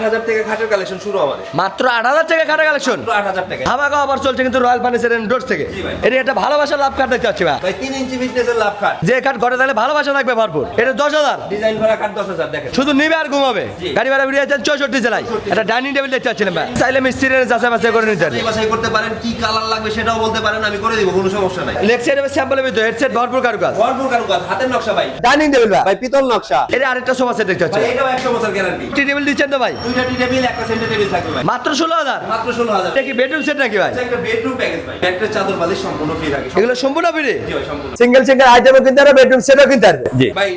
আট হাজার খাটের কালেকশন শুরু আমাদের। মাত্র আট হাজার টাকা খাটা কালেকশন মাত্র টাকা। ধামাকা অফার চলছে কিন্তু রয়্যাল ফার্নিচার এন্ড ডোরস থেকে। এটা একটা ভালোবাসার লাভ কাট দেখতে পাচ্ছি ভাই। তিন ইঞ্চি ফিটনেসের লাভ খাট যে কাঠ ঘরে তাহলে ভালোবাসা থাকবে ভরপুর। এটা দশ হাজার। ডিজাইন করা খাট দশ হাজার দেখেন। শুধু নিবে আর ঘুমাবে। গাড়ি ভাড়া বেরিয়ে যাচ্ছেন চৌষট্টি জেলায়। একটা ডাইনিং টেবিল দেখতে পাচ্ছিলাম ভাই। চাইলে মিস্ত্রি যাচাই বাছাই করে নিতে বাসায় করতে পারেন কি কালার লাগবে সেটাও বলতে পারেন আমি করে দিব কোনো সমস্যা নাই। লেগ সাইড স্যাম্পলের ভিতরে হেডসেট ভরপুর কারুকাজ। ভরপুর কারুকাজ হাতের নকশা ভাই। ডাইনিং টেবিল ভাই। পিতল নকশা। এটা আরেকটা সোফা সেট দেখতে পাচ্ছি। ভাই এটাও একশো বছর গ্যারান্টি টি টেবিল দিচ্ছেন তো ভাই? দুইটা টি টেবিল একটা সেন্টার টেবিল থাকবে ভাই। মাত্র ষোলো হাজার? মাত্র ষোলো হাজার। এটা কি বেডরুম সেট নাকি ভাই? এটা একটা বেডরুম প্যাকেজ ভাই। একটা চাদর বালিশ সম্পূর্ণ ফ্রি থাকে। এগুলো সম্পূর্ণ ফ্রি জি ভাই সম্পূর্ণ। সিঙ্গেল সিঙ্গেল আইটেমও কিনতে পারবে বেডরুম সেটও কিনতে পারবে। জি। ভাই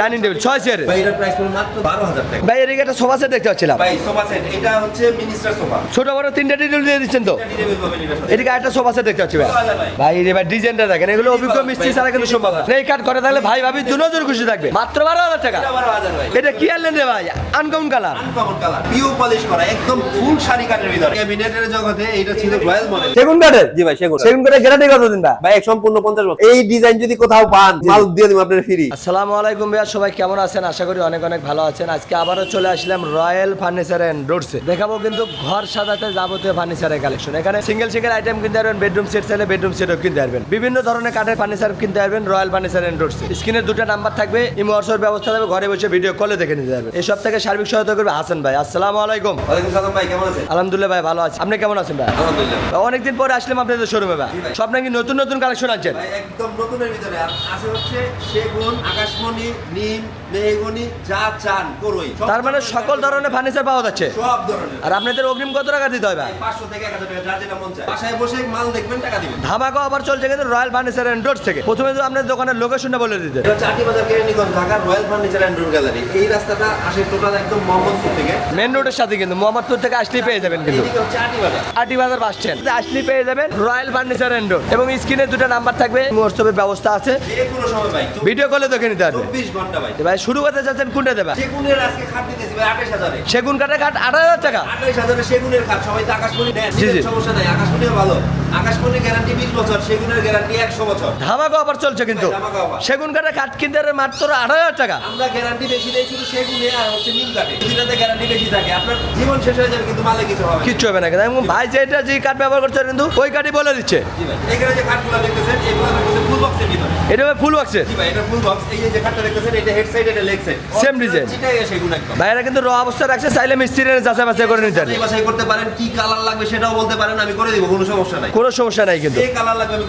ডাইনিং টেবিল ছয় চেয়ার ভাই এটার প্রাইস পড়বে মাত্র বারো হাজার টাকা। ভাই এদিকে একটা সোফা সেট দেখতে পাচ্ছিলাম। ভাই সোফা সেট এটা হচ্ছে মিনিস্টার সোফা ছোট বড় তিনটা টি টেবিল দিয়ে দিচ্ছেন তো? এদিকে একটা সোফা সেট দেখতে পাচ্ছি ভাই। ভাই। রে ভাই ডিজাইনটা দেখেন এগুলো অভিজ্ঞ মিস্ত্রি ছাড়া কিন্তু সম্ভব না। এই কাঠ করে তাহলে ভাই ভাবি দুজন খুশি থাকবে। মাত্র বারো হাজার টাকা। এটা কি আনলেন রে ভাই? আনকমন কালার আনকমন কালার পিও পলিশ করা একদম ফুল শাড়ি কাঠের ভিতরে। ক্যাবিনেটের জগতে এটা ছিল রয়্যাল মডেল সেগুন কাঠের? জি ভাই সেগুন। সেগুন কাঠের গ্যারান্টি কত দিন ভাই ভাই সম্পূর্ণ পঞ্চাশ বছর। এই ডিজাইন যদি কোথাও পান মাল দিয়ে দিব আপনার ফ্রি আসসালামু আলাইকুম ভাইয়া সবাই কেমন আছেন? আশা করি অনেক অনেক ভালো আছেন। আজকে আবারও চলে আসলাম রয়্যাল ফার্নিচার এন্ড রোডসে দেখাবো কিন্তু ঘর সাজাতে যাবতীয় ফার্নিচারের কালেকশন এখানে সিঙ্গেল সিঙ্গেল আইটেম কিনতে পারবেন বেডরুম সেট চাইলে বেডরুম সেটও কিনতে পারবেন। বিভিন্ন ধরনের কাঠের ফার্নিচার কিনতে পারবেন রয়্যাল ফার্নিচার এন্ড রোডসে স্ক্রিনের দুটো নাম্বার থাকবে ইমো হোয়াটসঅ্যাপ ব্যবস্থা থাকবে ঘরে বসে ভিডিও কলে দেখে নিতে পারবেন। এই সব থেকে সার্বিক সহায়তা করবে হাসান ভাই। আসসালামু আলাইকুম। ভাই কেমন আছেন? আলহামদুলিল্লাহ ভাই ভালো আছি। আপনি কেমন আছেন ভাই? আলহামদুলিল্লাহ। অনেকদিন পরে আসলাম আপনাদের শোরুমে ভাই। সব নাকি নতুন নতুন কালেকশন আনছেন? একদম নতুনের ভিতরে। আছে হচ্ছে সেগুন আকাশমণি নিম মেহগনি যা চান করই। তার মানে সকল ধরনের ফার্নিচার পাওয়া যাচ্ছে? সব ধরনের। আর আপনাদের অগ্রিম কত টাকা দিতে হবে ভাই? পাঁচশো থেকে এক হাজার টাকা যার যেটা মন চায়। বাসায় বসে মাল দেখবেন টাকা দিবেন। ধামাকা আবার চলছে কিন্তু রয়্যাল ফার্নিচার এন্ড রোডস থেকে। প্রথমে তো দোকানের লোকেশনটা বলে দিতে। এটা হচ্ছে বাজার কেরানীগঞ্জ ঢাকার Royal Furniture and room gallery এই রাস্তাটা আসে টোটাল একদম মোহাম্মদপুর থেকে। মেন রোডের সাথে কিন্তু মোহাম্মদপুর থেকে আসলেই পেয়ে যাবেন কিন্তু। এইদিকে হচ্ছে আটি বাজার। বাস স্ট্যান্ড আসলেই পেয়ে যাবেন রয়্যাল ফার্নিচার এন্ড এবং স্ক্রিনে দুটো নাম্বার থাকবে ব্যবস্থা আছে। ভিডিও কলে দেখে নিতে পারবে চব্বিশ ঘণ্টা ভাই। ভাই শুরু করতে চাচ্ছেন কোনটা দেবা? সেগুনের আজকে খাট দিতেছি ভাই আঠাশ হাজারে। সেগুন কাঠের খাট আট হাজার টাকা। আঠাশ হাজারে সেগুনের খাট সবাই তো আকাশমণি নেন। সমস্যা নাই আকাশমণিও ভালো। আকাশমণির গ্যারান্টি বিশ বছর সেগুনের গ্যারান্টি একশো বছর। ধামাকা অফার চলছে কিন্তু। সেগুন কাঠের কাঠ কিনতে পারবে মাত্র আট হাজার টাকা। আমরা গ্যারান্টি বেশি দেই শুধু সেগুনে আর হচ্ছে নিম কাঠে দুটাতে গ্যারান্টি বেশি থাকে। আপনার জীবন শেষ হয়ে যাবে কিন্তু মালে কিছু হবে কিচ্ছু হবে না কিন্তু। ভাই যেটা যে কাঠ ব্যবহার করছে কিন্তু ওই কাঠই বলে দিচ্ছে। এখানে যে খাটগুলো দেখতেছেন এগুলো ফুল বক্সের ভিতরে। এটা ফুল বক্সের জি ভাই এটা ফুল বক্স এই যে দেখতেছেন এটা হেড সাইড এটা লেগ সাইড। চিটাই সেগুন একদম। ভাইরা কিন্তু র অবস্থা রাখছে চাইলে মিস্ত্রি যাচাই বাছাই করে নিতে পারবে এই বাসায় করতে পারেন কি কালার লাগবে সেটাও বলতে পারেন আমি করে দিব কোনো সমস্যা নাই। কোনো সমস্যা নাই কিন্তু।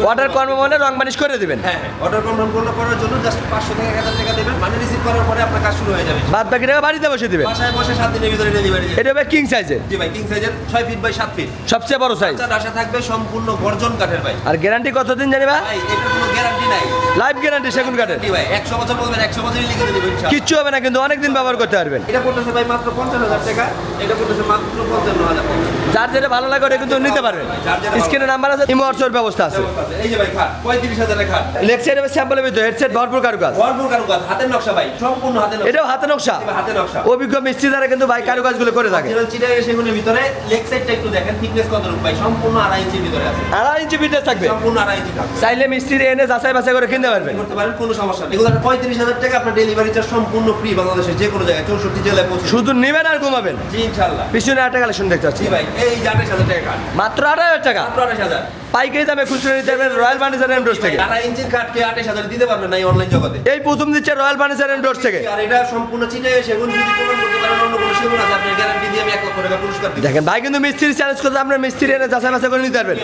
অর্ডার দিব। কর্ম মানে রং মানিশ করে দিবেন। হ্যাঁ হ্যাঁ। অর্ডার কনফার্ম করার জন্য জাস্ট পাঁচশো থেকে এক হাজার টাকা দেবেন। মানে রিসিভ করার পরে আপনার কাজ শুরু হয়ে যাবে। বাদ বাকি টাকা বাড়িতে বসে দিবেন। বাসায় বসে সাত দিনের ভিতরে ডেলিভারি এটা হবে কিং সাইজের জি ভাই কিং সাইজের ছয় ফিট বাই সাত ফিট সবচেয়ে বড় সাইজ আশা থাকবে সম্পূর্ণ গর্জন কাঠের ভাই। আর গ্যারান্টি কতদিন জানিবা ভাই? এটার কোনো গ্যারান্টি নাই। লাইফ গ্যারান্টি সেগুন কাঠের। জি ভাই একশো বছর বলবেন একশো বছরই লিখে দেবেন ইনশাআল্লাহ। কিচ্ছু হবে না কিন্তু অনেক দিন ব্যবহার করতে পারবেন। এটা পড়তেছে ভাই মাত্র পঞ্চাশ হাজার টাকা। এটা পড়তেছে মাত্র পঞ্চান্ন হাজার যার যেটা ভালো লাগে ওটা কিন্তু নিতে পারবেন। স্ক্রিনে নাম্বার আছে ইমো হোয়াটসঅ্যাপ ব্যবস্থা আছে। এই যে ভাই খাট পঁয়ত্রিশ হাজারের খাট। লেগ সাইড স্যাম্পলের ভিতরে হেডসেট ভরপুর কারুকাজ। ভরপুর কারুকাজ হাতের নকশা ভাই সম্পূর্ণ হাতের নকশা। এটাও হাতে নকশা। হাতের নকশা। অভিজ্ঞ মিস্ত্রি দ্বারা কিন্তু ভাই কারুকাজগুলো করে থাকে। অরিজিনাল সেগুনের ভিতরে লেগ সাইডটা একটু দেখেন থিকনেস কত রূপ ভাই সম্পূর্ণ আড়াই ইঞ্চির ভিতরে আছে। আড়াই ইঞ্চি ফিটনেস থাকবে। সম্পূর্ণ আড়াই ইঞ্চি থাকবে চাইলে মিস্ত্রি এনে যাচাই বাছাই করে কিনতে পারবেন করতে পারেন? কোনো সমস্যা নেই। এগুলো পঁয়ত্রিশ হাজার টাকা আপনার ডেলিভারি চার্জ সম্পূর্ণ ফ্রি বাংলাদেশের যে কোনো জায়গায় চৌষট্টি জেলায় পৌঁছে শুধু নেবেন আর ঘুমাবেন। জি পিছনে একটা কালেকশন দেখতে পাচ্ছি। ভাই এই যে টাকা মাত্র আড়াই হাজার টাকা। মাত্র পাইকারি দামে খুচরো নিতে পারবেন রয়্যাল ফার্নিচার এন্ড ডোর্স থেকে। ইঞ্চির কাঠকে আঠাশ হাজার দিতে পারবেন না এই অনলাইন জগতে? এই প্রথম দিচ্ছে রয়্যাল ফার্নিচার এন্ড ডোর্স থেকে। আর এটা সম্পূর্ণ চিটাই সেগুন যদি প্রমাণ করতে পারেন অন্য কোনো সেগুন আছে দেখেন ভাই কিন্তু মিস্ত্রি চ্যালেঞ্জ করতে আপনার মিস্ত্রি এনে যাচাই বাছাই করে নিতে পারবেন।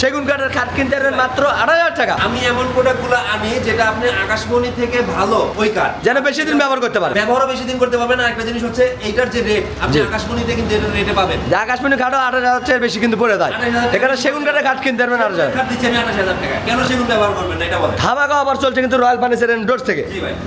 সেগুন কাঠের খাট কিনতে পারবেন মাত্র আড়াই হাজার টাকা। আমি এমন প্রোডাক্টগুলো আনি যেটা আপনি আকাশমণি থেকে ভালো ওই কাঠ। যেন বেশি দিন ব্যবহার করতে পারবেন ব্যবহারও বেশি দিন করতে পারবেন। আর একটা জিনিস হচ্ছে এইটার যে রেট আপনি। আকাশমণিতে কিন্তু এটার রেটে পাবেন। যে আকাশমণি খাটও আঠাশ হাজার টাকার বেশি কিন্তু পড়ে 28,000 এখানে সেগুন কাঠের খাট কিনতে পারবেন আট হাজার। টাকা। কেন সেগুন ব্যবহার করবেন না? এটা বলেন। ধামাকা আবার চলছে কিন্তু রয়্যাল ফার্নিচার এন্ড ডোর্স থেকে।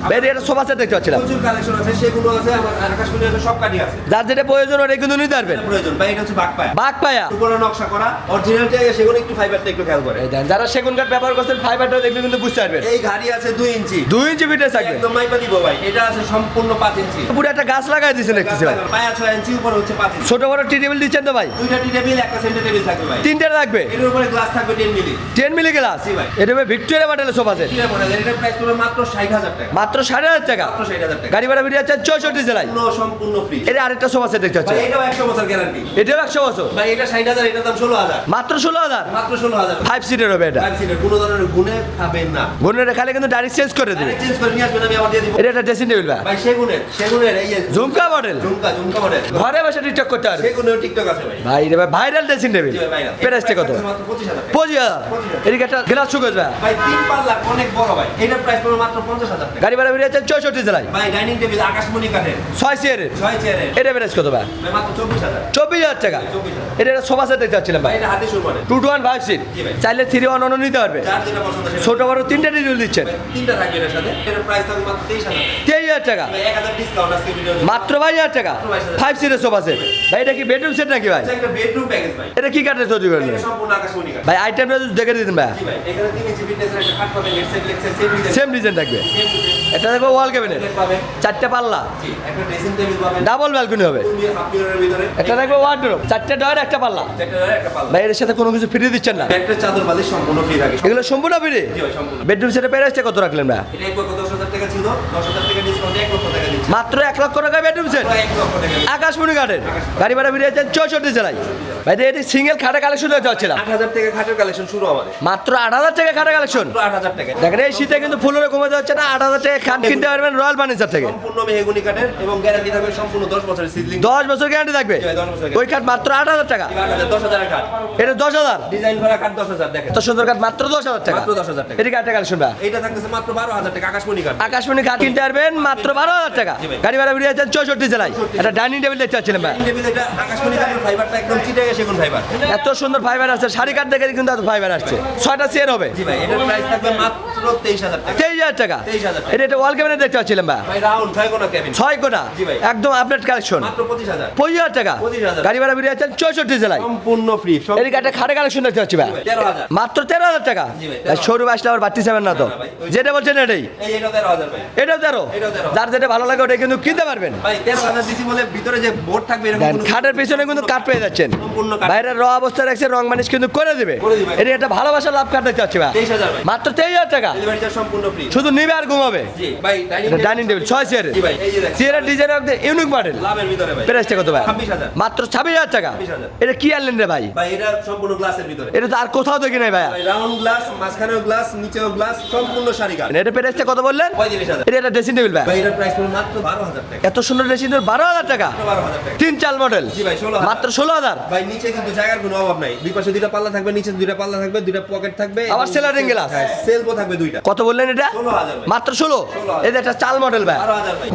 ভাই। এটা সোফা সেট দেখতে পাচ্ছিলাম। প্রচুর কালেকশন আছে সেগুলো আছে আমার আকাশমণি সব কাঠই আছে। যার যেটা প্রয়োজন ওটা কিন্তু নিতে দিতে পারবেন প্রয়োজন ভাই এটা হচ্ছে বাঘ পায়া উপরে নকশা করা অরিজিনালটা সেগুলো একটু ফাইবারটা একটু খেয়াল করে যারা সেগুন কাঠ ব্যবহার করছেন ফাইবারটা দেখলে কিন্তু বুঝতে পারবেন। এই গাড়ি আছে দুই ইঞ্চি। দুই ইঞ্চি ফিটে থাকবে। একদম মাইপা দিব ভাই এটা আছে সম্পূর্ণ পাঁচ ইঞ্চি। পুরো একটা গাছ লাগাই দিয়েছেন দেখতেছি ভাই পায়া ছয় ইঞ্চি উপরে হচ্ছে পাঁচ ইঞ্চি। ছোট বড় টি টেবিল দিচ্ছেন তো ভাই? দুইটা টি টেবিল একটা সেন্টার টেবিল থাকবে ভাই। তিনটে রাখবে এটার উপরে গ্লাস থাকবে ten milli ten milli glass জি ভাই। এটা ভাই ভিক্টোরিয়া মডেলের সোফা সেট এটার প্রাইস পড়বে মাত্র ষাট হাজার টাকা। মাত্র সাড়ে হাজার টাকা? মাত্র ষাট হাজার টাকা। গাড়ি ভাড়া বেরিয়ে যাচ্ছে চৌষট্টি জেলায়। পুরো সম্পূর্ণ ফ্রি এটা আরেকটা সোফা সেট দেখতে পাচ্ছেন। এটাও একশো বছর গ্যারান্টি এটাও একশো বছর? ভাই এটা ষাট হাজার এটার দাম ষোলো হাজার। মাত্র ষোলো হাজার? মাত্র ষোলো হাজার। ফাইভ সিটের হবে এটা। ফাইভ সিটের কোনো ধরনের গুণে খাবেন না। গুণের খালে কিন্তু ডাইরেক্ট চেঞ্জ করে দেবে। চেঞ্জ করে নিয়ে আসবেন আমি আবার দিয়ে দিব। এটা একটা ড্রেসিং টেবিল ভাই। ভাই সেগুনের সেগুনের এই ঝুমকা মডেল ঝুমকা ঝুমকা মডেল ঘরে বসে টিকটক করতে পারবে। সেগুনের টিকটক আছে ভাই। ভাই রে ভাই ভাইরাল ড্রেসিং টেবিল। প্রাইসটা কত? মাত্র পঁচিশ হাজার। টাকা। পঁচিশ হাজার। এদিকে একটা গ্লাস শুকোজ ভাই ভাই তিন পাল্লা অনেক বড় ভাই। এটার প্রাইস পড়বে মাত্র পঞ্চাশ হাজার টাকা। গাড়ি ভাড়া বেরিয়ে যাচ্ছে চৌষট্টি জেলায়। ভাই ডাইনিং টেবিল আকাশমণি কাঠের ছয় চেয়ারের ছয় চেয়ারের এটা প্রাইস কত ভাই? ভাই মাত্র চব্বিশ হাজার। টাকা? এটা একটা সোফা সেট দেখতে পাচ্ছিলাম ভাই two two one five seat চাইলে থ্রি ওয়ান অন নিতে পারবে। ছোট বড় তিনটে ডিটেল দিচ্ছেন। তেইশ হাজার। টাকা। মাত্র বাইশ হাজার টাকা। ফাইভ সিটের সোফা সেট। ভাই এটা কি বেডরুম সেট নাকি ভাই? এটা কি কাঠের তৈরি কাঠ। ভাই আইটেমটা দেখে দিতেন ভাই সেম ডিজাইন থাকবে। এটা দেখব ওয়াল ক্যাবিনেট চারটে পাল্লা। ডাবল ব্যালকনি হবে। ভিতরে? এটা দেখব ওয়ার্ডরোব চারটে ডয়ার একটা পাল্লা। একটা একটা ভাই এর সাথে কোনো কিছু ফ্রি দিচ্ছেন না? একটা চাদর বালিশ সম্পূর্ণ ফ্রি থাকে। এগুলো সম্পূর্ণ ফ্রি? বেডরুম সেটে প্রাইসটা কত রাখলেন ভাই এটা এক লক্ষ দশ হাজার টাকা ছিল। দশ হাজার টাকা ডিসকাউন্ট এক লক্ষ টাকা দিচ্ছি। মাত্র এক লক্ষ টাকা বেডরুম সেট? এক লক্ষ টাকা। আকাশমণি কাঠের গাড়ি ভাড়া বেরিয়ে যাচ্ছেন চৌষট্টি জেলায়। ভাই এটি সিঙ্গেল খাটে কালেকশন হচ্ছিলাম আট হাজার টাকা খাটের কালেকশন শুরু আমাদের মাত্র আট হাজার টাকা খাটে কালেকশন পুরো আট হাজার টাকা। দেখেন এই শীতে কিন্তু ফুলের কমে যাচ্ছে না। আট হাজার টাকা খাট কিনতে পারবেন রয়্যাল ফার্নিচার থেকে। সম্পূর্ণ মেহগুনি কাঠের এবং গ্যারান্টি থাকবে সম্পূর্ণ দশ বছরের সিজলিং দশ বছর গ্যারান্টি বছর ওই খাট মাত্র আট হাজার টাকা? কাঠ। এটা দশ হাজার? ডিজাইন করা কাঠ দশ হাজার দেখেন। এত সুন্দর কাঠ মাত্র দশ হাজার টাকা? মাত্র দশ হাজার টাকা। এটি ভাই? এইটা থাকতেছে মাত্র বারো হাজার টাকা আকাশমণি কাঠ। আকাশমণি কাঠ কিনতে পারবেন মাত্র বারো হাজার টাকা। গাড়ি ভাড়া বেরিয়ে যাচ্ছেন চৌষট্টি জেলায়। একটা ডাইনিং টেবিল দেখতে পাচ্ছিলাম ভাই। আকাশমণি কাঠের ফাইবারটা একদম চিটে সেগুন ফাইবার এত সুন্দর ফাইবার আছে শাড়ি কাঠ দেখে কিন্তু এত ফাইবার আসছে। ছয়টা চেয়ার হবে। জি ভাই এটার প্রাইস থাকবে মাত্র তেইশ হাজার টাকা। তেইশ হাজার টাকা। 23,000 এটা ওয়াল ক্যাবিনেট দেখতে পাচ্ছিলাম ভাই। ভাই রাউন্ড ছয় কোনা ক্যাবিন ছয় কোনা। একদম আপডেট কালেকশন মাত্র পঁচিশ হাজার। পঁচিশ হাজার টাকা। গাড়ি ভাড়া বেরিয়ে যাচ্ছেন চৌষট্টি জেলায়। সম্পূর্ণ ফ্রি এদিকে একটা খাটে কালেকশন দেখতে পাচ্ছি ভাই। মাত্র তেরো হাজার টাকা। জি ভাই, 13,000 শোরুম আসলে আবার বাড়তি যাবেন না তো? যেটা বলছেন এটাই। এটাও তেরো? যার যেটা ভালো লাগে ওটা কিন্তু কিনতে পারবেন। খাটের পিছনে কিন্তু কাঠ পেয়ে যাচ্ছেন। বাইরের র অবস্থা রাখছে রং মানিশ কিন্তু করে দেবে। এটা একটা ভালোবাসা লাভ কাঠ দেখতে পাচ্ছি ভাই। মাত্র তেইশ হাজার টাকা। শুধু নিবে আর ঘুমাবে। ডাইনিং টেবিল ছয় চেয়ারের চেয়ারের ডিজাইন ইউনিক মডেল প্রাইসটা কত ভাই? মাত্র ছাব্বিশ হাজার টাকা? এটা কি আনলেন রে ভাই? ভাই এটা সম্পূর্ণ গ্লাসের ভিতরে। এটা তো আর কোথাও দেখি নাই ভাই রাউন্ড গ্লাস মাঝখানেও গ্লাস নিচেও গ্লাস সম্পূর্ণ শাড়ি কাঠ এটা প্রাইসটা কত বললেন? হাজার। এটা ড্রেসিং টেবিল ভাই। এটার প্রাইস মাত্র বারো হাজার টাকা। এত সুন্দর ড্রেসিং টেবিল বারো হাজার টাকা? তিন চাল মডেল জি ভাই ষোলো মাত্র ষোলো হাজার? ভাই নিচে কিন্তু জায়গার কোনো অভাব নাই। দুই পাশে দুইটা পাল্লা থাকবে নিচে দুইটা পাল্লা থাকবে দুইটা পকেট থাকবে। আবার glass। হ্যাঁ সেলফও থাকবে দুইটা। কত বললেন এটা? ষোলো হাজার মাত্র ষোলো? 16,000 এটা একটা চাল মডেল ভাই।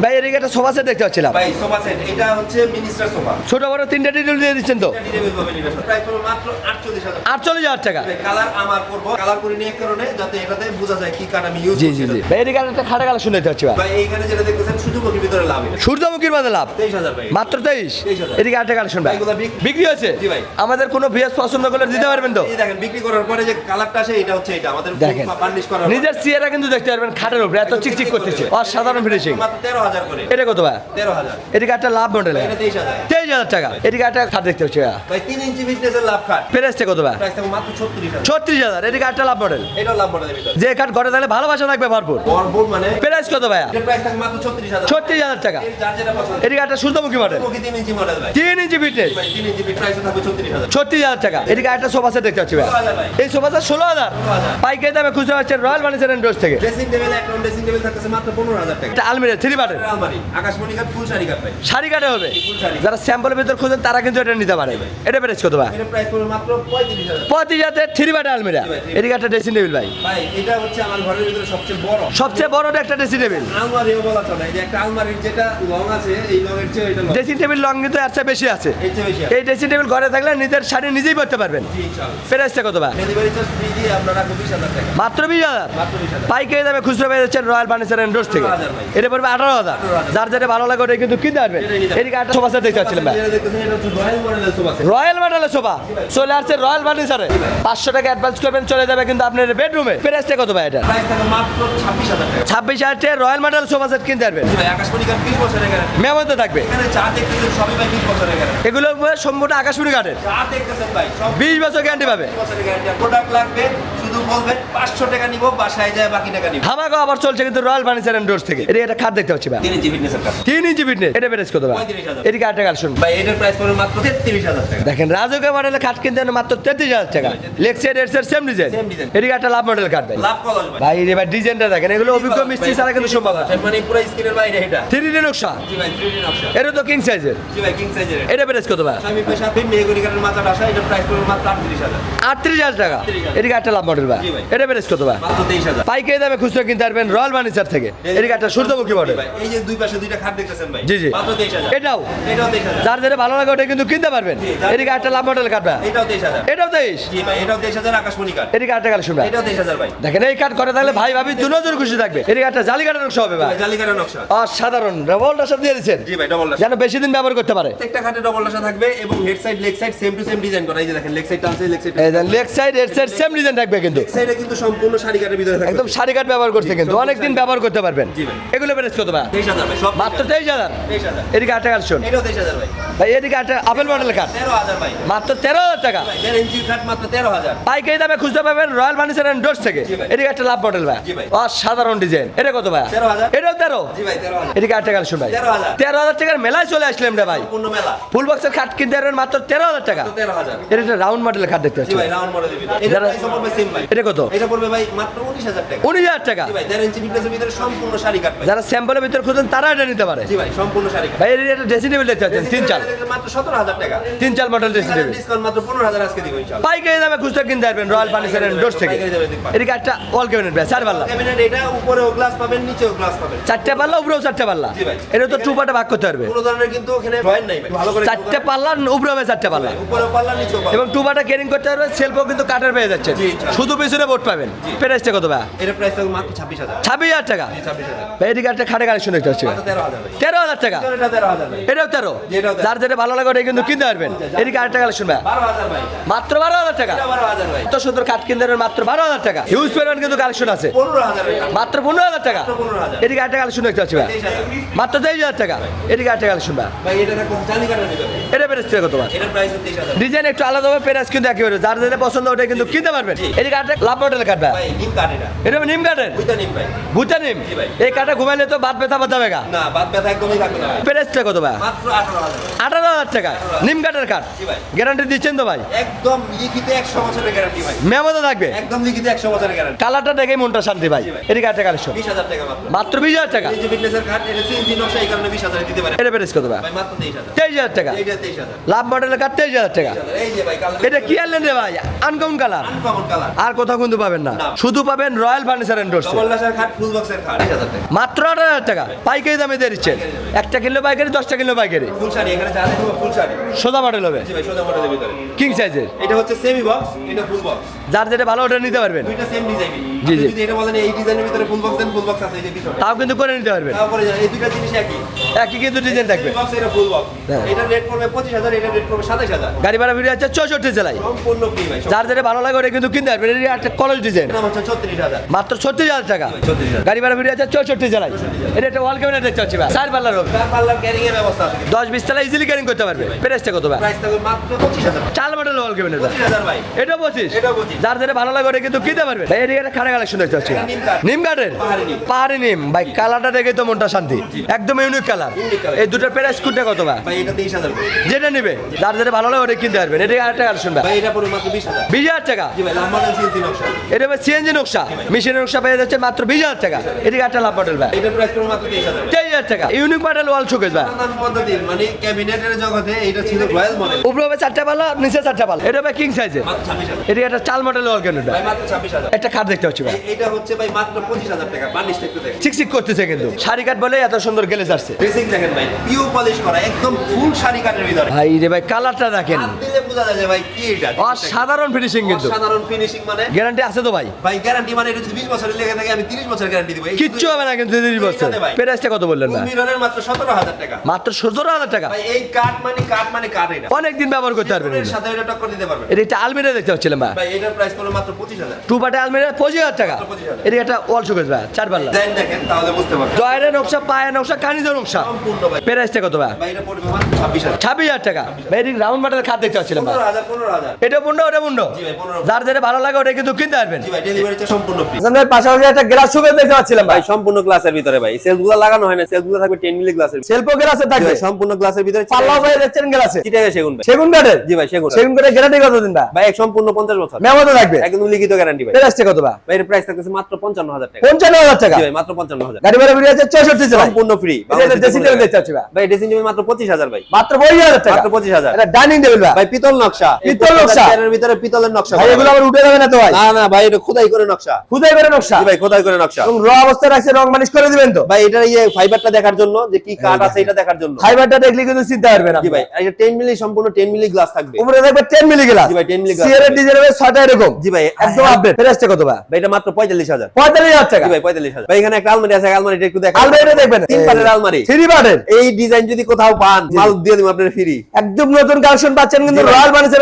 ভাই। ভাই একটা সোফা সেট দেখতে পাচ্ছিলাম। ভাই সোফা সেট এটা হচ্ছে মিনিস্টার সোফা ছোট বড় তিনটা ডিটেল দিয়ে দিচ্ছেন তো? আটচল্লিশ হাজার। টাকা। কালার আমার করব। কালার করি নিয়ে কারণে যাতে এটাতে বোঝা যায় কি কাঠ আমি ইউজ জি জি জি। ভাই এদিকে একটা খাটা কালেকশন দেখতে পাচ্ছি ভাই। ভাই এইখানে যেটা দেখতেছেন সূর্যমুখীর ভিতরে লাভ এটা। সূর্যমুখীর মাঝে লাভ? তেইশ হাজার ভাই। মাত্র তেইশ? এদিকে একটা কালেকশন ভাই। বিক্রি হয়েছে? জি ভাই। আমাদের কোনো ভিএস পছন্দ করলে দিতে পারবেন তো? দেখেন বিক্রি করার পরে যে কালারটা আসে এটা হচ্ছে এটা। আমাদের দেখেন। করা নিজের চেয়ারা কিন্তু দেখতে পারবেন খাটের উপরে এত চিকচিক করতেছে। অসাধারণ ফিনিশিং মাত্র তেরো হাজার করে। এটা কত ভাই? তেরো হাজার। এদিকে একটা লাভ মডেল তেইশ হাজার। তেইশ হাজার টাকা। এদিকে একটা খাট দেখতে হচ্ছে ভাই ভাই তিন ইঞ্চি ফিটনেসের লাভ খাট প্রাইসটা কত ভাই? মাত্র ছত্রিশ হাজার। এদিকে একটা লাভ মডেল এটাও লাভ মডেলের যে কাঠ ঘরে তাহলে ভালোবাসা থাকবে ভরপুর। বরবুর মানে? প্রাইস কত ভাইয়া? এটার প্রাইস থাকবে মাত্র ছত্রিশ হাজার। ছত্রিশ হাজার টাকা। এর যার যেটা পছন্দ। এদিকে একটা সূর্যমুখী মডেল তিন ইঞ্চি মডেল তিন ইঞ্চি ফিটনেস ভাই তিন ইঞ্চি প্রাইস থাকবে ছত্রিশ হাজার। টাকা। এদিকে একটা সোফা সেট দেখতে পাচ্ছি ভাই। এই সোফা সেট ষোলো হাজার। 16,000 পাইকারি দামে খুচরা হচ্ছে রয়্যাল ফার্নিচার এন্ড রোজ থেকে। ড্রেসিং টেবিল এক রাউন্ড ড্রেসিং টেবিল থাকতেছে মাত্র পনেরো হাজার টাকা। একটা আলমিরা থ্রি বাটের আলমারি। আকাশমণি কাঠ ফুল শাড়ি কাঠ ভাই। শাড়ি কাটে হবে। যারা স্যাম্পলের ভিতর খুঁজেন তারা কিন্তু এটা নিতে পারে। এটা প্রাইস কত ভাই? পঁয়ত্রিশ হাজার। থ্রি বাটের আলমিরা এদিকে একটা ড্রেসিং টেবিল ভাই। এটা হচ্ছে আমার ঘরের ভিতরে সবচেয়ে বড়। সবচেয়ে বড় বড় একটা ড্রেসিং টেবিল আলমারিও বলা চলে। যে একটা আলমারির যেটা লং আছে এই লং এর চেয়ে এটা ড্রেসিং টেবিল লং কিন্তু এর চেয়ে বেশি আছে। এই ড্রেসিং টেবিল ঘরে থাকলে নিজের শাড়ি নিজেই পরতে পারবেন। প্রাইসটা কত ভাই? ডেলিভারি চার্জ ফ্রি দিয়ে আপনারা বিশ হাজার টাকা। মাত্র বিশ হাজার? মাত্র বিশ হাজার। পাইকারি দামে খুচরো পেয়ে যাচ্ছেন রয়্যাল ফার্নিচার এন্ড রোড থেকে। এটা পড়বে আঠারো হাজার। 18,000 যার যেটা ভালো লাগে ওটা কিন্তু কিনতে পারবেন। এদিকে একটা সোফা সেট দেখতে পাচ্ছিলাম রয়্যাল মডেলের সোফা চলে আসছে রয়্যাল ফার্নিচারে পাঁচশো টাকা অ্যাডভান্স করবেন চলে যাবে কিন্তু আপনার বেডরুমে প্রাইসটা কত ভাই এটা? ছাব্বিশ হাজার টাকা। রয়্যাল মডেল সোফা সেট কিনতে পারবেন। আকাশমণি মেমোতে থাকবে। এগুলো সম্পূর্ণ আকাশপুরি কাঠের বিশ বছর গ্যারান্টি পাবে। প্রোডাক্ট লাগবে শুধু বলবেন পাঁচশো টাকা নিব বাসায় যায় বাকি টাকা নিব। ধামাকা আবার চলছে কিন্তু রয়্যাল ফার্নিচার এন্ড ডোর্স থেকে। এটা একটা খাট দেখতে পাচ্ছি ভাই। তিন ইঞ্চি ফিটনেসের কাছে তিন ইঞ্চি ফিটনেস এটা প্রাইস কত ভাই? এদিকে আটটা কাল শুনুন। ভাই এটার প্রাইস পড়বে মাত্র তেত্রিশ হাজার টাকা। দেখেন রাজুকে মডেলের খাট কিনতে মাত্র তেত্রিশ হাজার টাকা। লেগ এর সেম ডিজাইন এদিকে একটা লাভ মডেল কাট ভাই। লাভ কলস ভাই। ভাই এবার ডিজাইনটা দেখেন এগুলো অভিজ্ঞ মিস্ত্রি ছাড়া কিন্তু সম্ভব না। মানে পুরো স্ক্রিনের বাইরে এটা থ্রি ডি নকশা। জি ভাই 3D নকশা। এটা তো কিং সাইজের জি ভাই কিং সাইজের এটা প্রাইস কত ভাই? আমি মেহগনি কাঠের আসা এটার প্রাইস পড়বে মাত্র আটত্রিশ হাজার। আটত্রিশ হাজার টাকা। 38,000 এদিকে একটা লাভ মডেল ভাই। এটা প্রাইস কত ভাই হাজার। পাইকারি দামে খুচরো কিনতে পারবেন রয়্যাল ফার্নিচার থেকে। এদিকে একটা সূর্যমুখী ভাই, এই যে দুই পাশে দুইটা খাট দেখতেছেন ভাই। জি, জি। এটাও। এটাও যার যেটা ভালো লাগে ওটা কিন্তু কিনতে পারবেন। এদিকে একটা লাভ মডেল কাটবে। এটাও তেইশ হাজার। এটাও তেইশ। জি ভাই এটাও তেইশ হাজার আকাশমণি কাঠ। এদিকে একটা কাল শুনবে এটাও তেইশ হাজার ভাই। দেখেন এই কাঠ করে তাহলে ভাই ভাবি খুশি থাকবে। এদিকে একটা জালি নকশা হবে ভাই। জালিকাটা নকশা। অসাধারণ। রেভল্ট সব দিয়ে দিচ্ছেন জি ভাই ডবল যেন বেশি দিন ব্যবহার করতে পারে। প্রত্যেকটা খাটে ডবল নকশা থাকবে এবং head side leg side same to same design করা। এই যে দেখেন লেগ সাইড টানছে লেগ সাইড লেগ সাইড এর সাইড সেম ডিজাইন থাকবে কিন্তু। সাইডে কিন্তু সম্পূর্ণ শাড়ি ভিতরে থাকবে। একদম শাড়ি কাট ব্যবহার করতে কিন্তু। অনেক দিন ব্যবহার করতে পারবেন। এগুলো প্রাইস কত ভাই? মাত্র তেইশ হাজার। এদিকে এটাও তেইশ হাজার ভাই। ভাই এদিকে একটা আপেল মডেল কাঠ মাত্র তেরো হাজার টাকা। পাইকারি দামে খুঁজতে পাবেন রয়্যাল ফার্নিচার এন্ড ডোর্স থেকে। এদিকে একটা লাভ মডেল ভাই। অসাধারণ ডিজাইন এটা কত ভাই। এটাও তেরো? এদিকে আটটা কাল শুন ভাই। তেরো হাজার। টাকার মেলায় চলে আসলাম রে ভাই। ফুল বক্সের খাট কিনতে পারবেন মাত্র তেরো হাজার টাকা। এটা একটা রাউন্ড মডেলের খাট দেখতে পাচ্ছি এটা এটা কত? এটা পড়বে ভাই মাত্র উনিশ হাজার টাকা। টাকা। যারা স্যাম্পলের ভিতরে খুঁজেন তারা এটা নিতে পারে। ভাই সম্পূর্ণ ভাই এর ড্রেসিং টেবিল দেখতে পাচ্ছেন তিন চাল মাত্র সতেরো হাজার টাকা। তিন চাল মডেল ড্রেসিং টেবিল ডিসকাউন্ট মাত্র পনেরো হাজার আজকে দিব ইনশাল্লাহ। পাইকারি দামে খুচরা কিনতে পারবেন রয়্যাল ফার্নিচার এন্ড ডোর্স থেকে। এদিকে একটা ওয়াল ক্যাবিনেট ভাই চার পাল্লা। ক্যাবিনেট এটা উপরেও গ্লাস পাবেন নিচেও গ্লাস পাবেন। চারটে পাল্লা উপরেও চারটে পাল্লা। এটা তো টু ভাগ করতে পারবে। কোনো ধরনের কিন্তু ওখানে ড্রয়িং নাই ভালো করে চারটে পাল্লা উপরে হবে চারটে পাল্লা। উপরেও পাল্লা নিচেও এবং টু ক্যারিং করতে পারবে সেলফও কিন্তু কাঠের পেয়ে যাচ্ছে শুধু পিছনে বোর্ড পাবেন। প্রাইসটা কত ভাই? এটার প্রাইস মাত্র ছাব্বিশ হাজার। ছাব্বিশ হাজার টাকা। ভাই এদিকে একটা খাটে কালেকশন দেখতে পাচ্ছি। তেরো হাজার টাকা। এটাও তেরো। তেরো। যার যেটা ভালো লাগে ওটা কিন্তু কিনতে পারবেন। এদিকে আরেকটা কালেকশন ভাই। মাত্র বারো হাজার টাকা। এত সুন্দর কাঠ কিনতে পারবেন মাত্র বারো হাজার টাকা। হিউজ পরিমাণ কিন্তু কালেকশন আছে। মাত্র পনেরো হাজার টাকা। এদিকে একটা কালেকশন দেখতে পাচ্ছি ভাই। মাত্র তেইশ হাজার টাকা। এদিকে একটা কালেকশন ভাই। এটা প্রাইস কত ভাই? ডিজাইন একটু আলাদা হবে প্রাইস কিন্তু একেবারে। যার যেটা পছন্দ ওটা কিন্তু কিনতে পারবেন। এদিকে একটা লাভ মডেল কাঠ ভাই। এটা। নিম কাঠের? ভুতা নিম এই কাঠে ঘুমাইলে তো বাদ ব্যথা বাদ যাবে না বাদ ব্যথা একদমই থাকবে না। প্রাইসটা কত ভাই? মাত্র আঠারো আঠারো হাজার টাকা। নিম কাঠের কাঠ। গ্যারান্টি দিচ্ছেন তো ভাই? একদম লিখিত একশো বছরের গ্যারান্টি ভাই। মেমতো থাকবে? একদম লিখিত একশো বছরের গ্যারান্টি কালারটা দেখে মনটা শান্তি ভাই। এদিকে একটা কালেকশন বিশ হাজার টাকা মাত্র। বিশ হাজার টাকা? এই যে ফিটনেসের কাঠ এটা সিএনজি নকশা এই কারণে বিশ হাজার দিতে পারে এটা প্রাইস কত ভাই? মাত্র তেইশ হাজার। টাকা। লাভ মডেলের কাঠ তেইশ হাজার টাকা। এটা কি আনলেন রে ভাই? আনকমন কালার আর কোথাও কিন্তু পাবেন না। শুধু পাবেন রয়্যাল ফার্নিচার এন্ড মাত্র আট হাজার টাকা। পাইকারি দামে দিয়ে দিচ্ছেন। একটা কিলো পাইকারি দশটা কিলো পাইকারি। সোজা মডেল হবে। ভিতরে। কিং সাইজের এটা হচ্ছে সেমি বক্স এটা ফুল বক্স যার যেটা ভালো ওটা নিতে পারবেন। দুইটা সেম ডিজাইন জি, জি। যদি এটা বলেন এই ডিজাইনের ভিতরে full box then full box আছে এই যে পিছনে তাও কিন্তু করে নিতে পারবেন। তারপরে যা- এই দুইটা জিনিস একই। একই কিন্তু ডিজাইন থাকবে। বক্স এটা ফুল বক্স হ্যাঁ। এটা রেট পড়বে পঁচিশ হাজার এটা রেট পড়বে সাতাশ হাজার। গাড়ি ভাড়া ভিড়ে আছে চৌষট্টি জেলায়। সম্পূর্ণ ফ্রি ভাই যার যেটা ভালো লাগে ওটা কিন্তু কিনতে পারবেন। এটা একটা কলেজ ডিজাইন মাত্র ছত্রিশ হাজার টাকা। ছত্রিশ হাজার। গাড়ি ভাড়া ভিড়ে আছে চৌষট্টি জেলায়। এটা একটা ওয়াল ক্যাবিনেট দেখতে পাচ্ছি ভাই। চার পাল্লার হবে তার পার্লার ক্যারিং এর ব্যবস্থা আছে। দশ বিশ তালা ইজিলি ক্যারিং করতে পারবে। প্রাইসটা কত ভাই? চাল মডেল ওয়াল হাজার ভাই। এটা পঁচিশ। যার যেটা ভালো লাগে ওটা কিন্তু কিনতে পারবে। ভাই এদিকে একটা খাড়া কালেকশন দেখতে পাচ্ছি। নিম কাঠের? পাহাড়ি নিম। ভাই কালারটা দেখে তো মনটা শান্তি। একদম ইউনিক কালার এই দুটোর প্রাইস কোনটা কত ভাই? এটা। যেটা নিবে যার যেটা ভালো লাগে ওটা কিনতে পারবেন। এটা আরেকটা কালেকশন ভাই। ভাই এটা পড়বে মাত্র বিশ হাজার। টাকা? জি ভাই এটা সিএনজি নকশা। মেশিনের নকশা পেয়ে যাচ্ছে মাত্র বিশ হাজার টাকা। এদিকে একটা লাভ মডেল ভাই। তেইশ হাজার। টাকা। ইউনিক মডেল ওয়াল শোকেস ভাই। মানে ক্যাবিনেটের জগতে এটা ছিল রয়্যাল মডেল। উপরে হবে চারটা পাল্লা নিচে চারটা পাল্লা এটা ভাই কিং সাইজে এটা একটা চাল মডেল হল কেন হাজার। একটা খাট দেখতে পাচ্ছি ভাই। এটা হচ্ছে ভাই মাত্র পঁচিশ হাজার টাকা। বার্নিশটা একটু দেখেন। ঠিক করতেছে কিন্তু। শাড়ি কাট বলে এত সুন্দর গেলে আসছে। ড্রেসিং দেখেন ভাই। পিউ পলিশ করা একদম ফুল শাড়ি কাটের ভিতরে। ভাই রে ভাই কালারটা দেখেন। বোঝা যায় যে ভাই কি এটা? অসাধারণ ফিনিশিং কিন্তু। সাধারণ ফিনিশিং মানে? গ্যারান্টি আছে তো ভাই। ভাই গ্যারান্টি মানে এটা যদি 20 বছরের লেগে থাকে আমি 30 বছর গ্যারান্টি দিব। কিচ্ছু হবে না কিন্তু তিরিশ বছর। প্রাইসটা কত বললেন ভাই? মিররের মাত্র 17000 টাকা। মাত্র সতেরো হাজার টাকা? ভাই এই কাঠ মানে কাঠ মানে কাঠ এটা। অনেকদিন ব্যবহার করতে পারবেন এর সাথে এটা টক্কর দিতে পারবে এটা একটা আলমিরা দেখতে পাচ্ছিলাম ভাই। ভাই এটার প্রাইস পড়ল মাত্র 25000 টু পাটে আলমিরা পঁচিশ হাজার টাকা। এটা একটা ওয়াল শোকেস ভাই চার পাল্লা। ডিজাইন দেখেন তাহলে বুঝতে পারবেন। জয়ের নকশা পায়ের নকশা কানিজের নকশা। সম্পূর্ণ ভাই। প্রাইসটা কত ভাই? ভাই এটা পড়বে মাত্র 26000 ছাব্বিশ হাজার টাকা। ভাই রাউন্ড মাটের খাট দেখতে পাচ্ছিলাম ভাই 15000 15000 এটা মুন্ড ওটা মুন্ড জি ভাই 15 যার যেটা ভালো লাগে ওটা কিন্তু কিনতে পারবেন জি ভাই ডেলিভারি চার্জ সম্পূর্ণ ফ্রি আপনার পাশাপাশি একটা গ্লাস শোকেস দেখতে পাচ্ছিলাম ভাই। ভাই সম্পূর্ণ গ্লাসের ভিতরে ভাই। সেলগুলো লাগানো হয় না সেলগুলো থাকবে 10 মিলি গ্লাসের শিল্প গ্লাসে থাকবে? সম্পূর্ণ গ্লাসের ভিতরে পাল্লাও ভাই দেখছেন গ্লাসে চিটাগে সেগুন ভাই। সেগুন কাঠের জি ভাই সেগুন সেগুন কাঠের গ্যারান্টি কত দিন ভাই? ভাই সম্পূর্ণ 50 বছর। মেমোতে থাকবে? একদম লিখিত গ্যারান্টি ভাই। প্রাইসটা কত ভাই? ভাই প্রাইস থাকতেছে মাত্র 55000 টাকা। পঞ্চান্ন হাজার টাকা? জি ভাই মাত্র 55000 গাড়ি ভাড়া বেরিয়ে আছে চৌষট্টি জেলায় সম্পূর্ণ ফ্রি ড্রেসিং টেবিল দেখতে পাচ্ছি ভাই। ভাই। ড্রেসিং টেবিল মাত্র 25000 ভাই। মাত্র পঁচিশ হাজার টাকা। মাত্র 25000 এটা ডাইনিং টেবিল ভাই। ভাই পিতল নকশা। পিতল নকশা। এর ভিতরে পিতলের নকশা ভাই এগুলো আবার উঠে যাবে না তো ভাই? না না ভাই এটা খোদাই করে নকশা। খোদাই করে নকশা? ভাই খোদাই করে নকশা। এবং র অবস্থায় রাখছে রং মালিশ করে দিবেন তো? ভাই এটা ইয়ে ফাইবারটা দেখার জন্য যে কি কাট আছে এটা দেখার জন্য। ফাইবারটা দেখলে কিন্তু না। ভাই এটা 10 মিলি সম্পূর্ণ 10 মিলি গ্লাস থাকবে। উপরে থাকবে 10 মিলি গ্লাস জি ভাই 10 মিলি গ্লাস সিআর হবে 6টা এরকম। জি ভাই একদম হ্যাঁ। আপডেট কত ভাই? ভাই এটা মাত্র 45000 45000 টাকা। জি ভাই 45000 ভাই এখানে একটা আলমারি আছে একটু দেখেন। দেখবেন। তিন আলমারি। থ্রি পাটের। এই ডিজাইন যদি কোথাও পান মাল দিয়ে দিব আপনাদের ফ্রি একদম নতুন কালেকশন পাচ্ছেন কিন্তু র বানিয়েছেন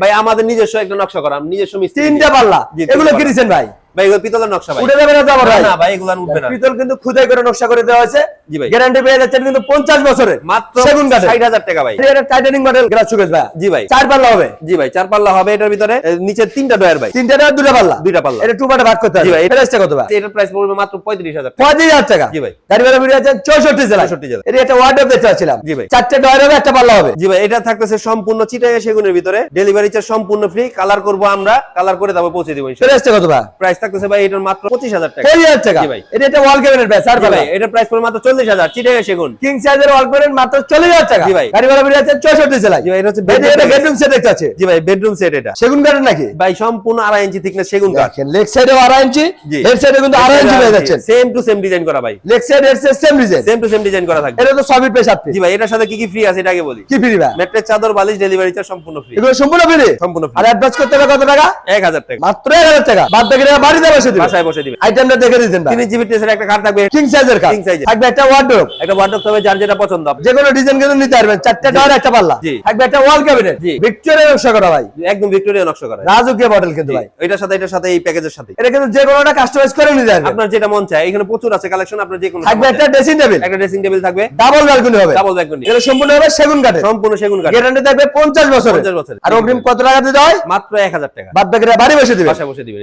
ভাই আমাদের নিজস্ব একটা নকশা করা নিজস্ব মিস্ত্রি। তিনটা পাল্লা। এগুলো কিনেছেন ভাই? ভাই এগুলো পিতলের নকশা ভাই। উঠে যাবে না না ভাই। এগুলো উঠবে না। পিতল কিন্তু খুদাই করে নকশা করে দেওয়া হয়েছে। জি ভাই। গ্যারান্টি পেয়ে যাচ্ছেন কিন্তু পঞ্চাশ বছরের মাত্র সেগুন কাঠের 60000 টাকা ভাই। এটা টাইটানিং মডেল গ্লাস সুকেশ ভাই। জি ভাই। চার পাল্লা হবে। জি ভাই চার পাল্লা হবে এটার ভিতরে। নিচে তিনটা ডয়ার ভাই। তিনটা দুটা পাল্লা। পাল্লা। এটা টু পার্টে ভাগ করতে হবে। জি ভাই। এটা প্রাইসটা কত ভাই? এটার প্রাইস পড়বে মাত্র 35000 টাকা। পঁয়ত্রিশ হাজার টাকা। জি ভাই। গাড়ি ভাড়া বেরিয়ে আছে চৌষট্টি জেলা 64 জেলা। এটা একটা ওয়ার্ডরোব দেখতে পাচ্ছিলাম। জি ভাই। চারটে ডয়ার হবে একটা পাল্লা হবে। জি ভাই এটা থাকতেছে সম্পূর্ণ চিটাগে সেগুনের ভিতরে। ডেলিভারি চার্জ সম্পূর্ণ ফ্রি কালার করব আমরা কালার করে তারপর পৌঁছে দিব ইনশাআল্লাহ প্রাইসটা কত ভাই? প্রাইস থাকতেছে ভাই এটার মাত্র 25000 টাকা। পঁচিশ হাজার টাকা। ভাই। এটা একটা ওয়াল ক্যাবিনেট ভাই চার ভাই এটার প্রাইস পড়বে মাত্র 40000 চিটাগে সেগুন কিং সাইজের ওয়াল ক্যাবিনেট মাত্র চল্লিশ হাজার টাকা। জি ভাই। গাড়ি ভাড়া বেরিয়ে আছে চৌষট্টি জেলায় জি ভাই এটা হচ্ছে এটা এটা বেডরুম সেট দেখতে আছে। জি ভাই বেডরুম সেট এটা। সেগুন কাঠের নাকি? ভাই সম্পূর্ণ আড়াই ইঞ্চি থিকনেস সেগুন কাঠ। দেখেন লেগ সাইডে আড়াই ইঞ্চি। হেড সাইডে কিন্তু আড়াই ইঞ্চি পেয়ে যাচ্ছেন সেম টু সেম ডিজাইন করা ভাই। Leg side head side same design same to same design করা থাকবে। এটা তো সবই সাত জি ভাই এটার সাথে কি কি ফ্রি আছে এটা আগে বলি। কি ফ্রি ভাই? ম্যাট্রেস চাদর বালিশ ডেলিভারি চার্জ সম্পূর্ণ ফ্রি এগুলো সম্পূর্ণ ফ্রি সম্পূর্ণ free। আর অ্যাডভান্স করতে হবে কত টাকা? 1000 টাকা। মাত্র এক হাজার টাকা। বাদ বাকি টাকা বাড়িতে বসে দিবেন বাসায় বসে দিবে। আইটেমটা দেখে দিতেন ভাই। তিন জিবি টেসের একটা কার্ড থাকবে। কিং সাইজের কাঠ King size থাকবে একটা ওয়ার্ডরোব একটা ওয়ার্ডরোব থাকবে যার যেটা পছন্দ। হবে যে কোনো ডিজাইন কিন্তু নিতে পারবেন। চারটে ডোর একটা পাল্লা। থাকবে একটা ওয়াল ক্যাবিনেট ভিক্টোরিয়া নকশা করা ভাই। একদম ভিক্টোরিয়া নকশা করা। রাজকীয় মডেল কিন্তু ভাই। এটার সাথে এটার সাথে এই প্যাকেজের সাথে। এটা কিন্তু যে কোনোটা কাস্টমাইজ করে নিতে পারবেন আপনার যেটা মন চায় এখানে প্রচুর আছে কালেকশন আপনার যে কোনো থাকবে একটা ড্রেসিং টেবিল একটা ড্রেসিং টেবিল থাকবে। ডাবল ব্যালকনি হবে। ডাবল ব্যাগনি এটা সম্পূর্ণ হবে সেগুন কাঠের। সম্পূর্ণ সেগুন কাঠ গ্যারান্টি থাকবে পঞ্চাশ বছরের। 50 বছরের। আর অগ্রিম কত টাকা দিতে হয়? মাত্র 1000 টাকা। বাদ বাকিরা বাড়ি বসে দিবে। বাসায় বসে দিবেন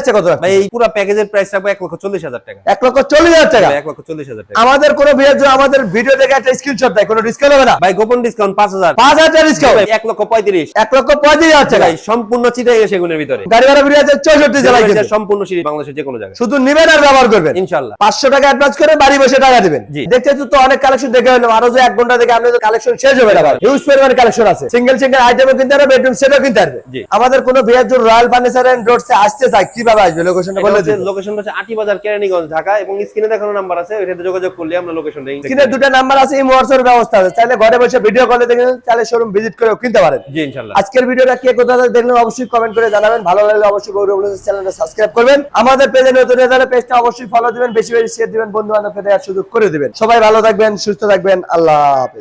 প্রাইসটা কত ভাই এই পুরো প্যাকেজের প্রাইস থাকবে 1 লক্ষ 40 হাজার টাকা। এক লক্ষ চল্লিশ হাজার টাকা। লক্ষ 40 হাজার টাকা। আমাদের কোনো ভিডিও যদি আমাদের ভিডিও দেখে একটা স্ক্রিনশট দেয় কোনো ডিসকাউন্ট হবে না। ভাই গোপন ডিসকাউন্ট 5000 পাঁচ হাজার টাকা ডিসকাউন্ট লক্ষ 35 এক লক্ষ পঁয়ত্রিশ হাজার টাকা। সম্পূর্ণ চিটাই ভিতরে। গাড়ি ভাড়া বেরিয়ে আছে চৌষট্টি জেলায় কিন্তু। সম্পূর্ণ সিঁড়ি বাংলাদেশের যে কোনো জায়গায়। শুধু নিবেন আর ব্যবহার করবেন। ইনশাআল্লাহ। টাকা অ্যাডভান্স করে বাড়ি বসে টাকা দিবেন। দেখতে তো অনেক কালেকশন দেখে হলাম আরও যে এক ঘণ্টা দেখে আপনি কালেকশন শেষ হবে না হিউজ পরিমাণ কালেকশন আছে। সিঙ্গেল সিঙ্গেল আইটেমও কিনতে পারবে বেডরুম সেটও কিনতে পারবে। আমাদের কোনো জন্য রয়্যাল ফার্নিচার এন্ড রোডসে আসতে চাই কীভাবে আসবে লোকেশনটা বলে দিন লোকেশন হচ্ছে আটি বাজার কেরানীগঞ্জ ঢাকা এবং স্ক্রিনে দেখানো নাম্বার আছে ওইটাতে যোগাযোগ করলে আমরা লোকেশন স্ক্রিনে দুটো নাম্বার আছে ব্যবস্থা আছে। চাইলে ঘরে বসে ভিডিও কলে দেখে চাইলে শোরুম ভিজিট করেও কিনতে পারেন। জি ইনশাআল্লাহ আজকের ভিডিওটা কে কোথা থেকে দেখলেন অবশ্যই কমেন্ট করে জানাবেন। ভালো লাগলে অবশ্যই গৌরব চ্যানেলটা সাবস্ক্রাইব করবেন। আমাদের পেজে নতুন হলে পেজটা অবশ্যই ফলো দিবেন বেশি বেশি শেয়ার দিবেন বন্ধু বান্ধব সুযোগ করে দিবেন। সবাই ভালো থাকবেন সুস্থ থাকবেন আল্লাহ হাফেজ।